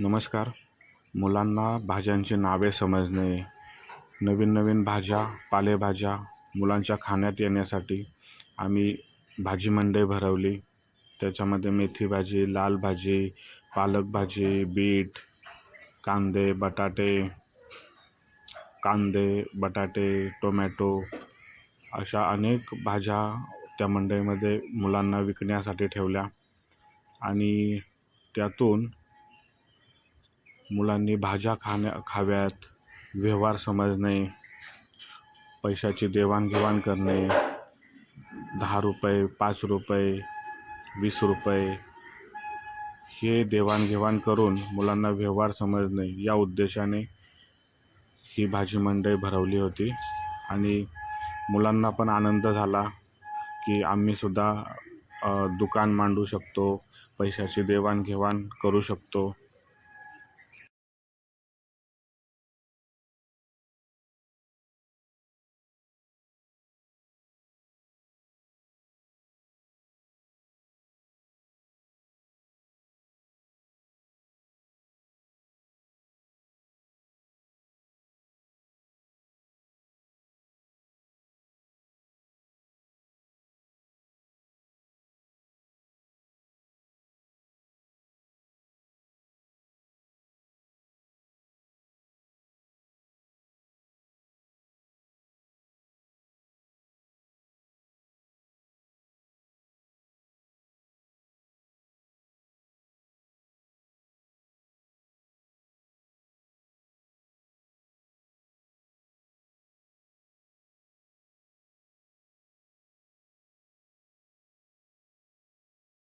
नमस्कार. मुलांना भाज्यांची नावे समजणे नवीन नवीन भाज्या पालेभाज्या मुलांच्या खाण्यात येण्यासाठी आम्ही भाजी मंडई भरवली. त्याच्यामध्ये मेथी भाजी लाल भाजी पालक भाजी बीट कांदे बटाटे कांदे बटाटे टोमॅटो अशा अनेक भाज्या त्या मंडईमध्ये मुलांना विकण्यासाठी ठेवल्या आणि त्यातून मुलांनी भाज्या खाण्या खाव्यात व्यवहार समजणे पैशाची देवाणघेवाण करणे दहा रुपये पाच रुपये वीस रुपये हे देवाणघेवाण करून मुलांना व्यवहार समजणे या उद्देशाने ही भाजी मंडई भरवली होती. आणि मुलांना पण आनंद झाला की आम्हीसुद्धा दुकान मांडू शकतो पैशाची देवाणघेवाण करू शकतो.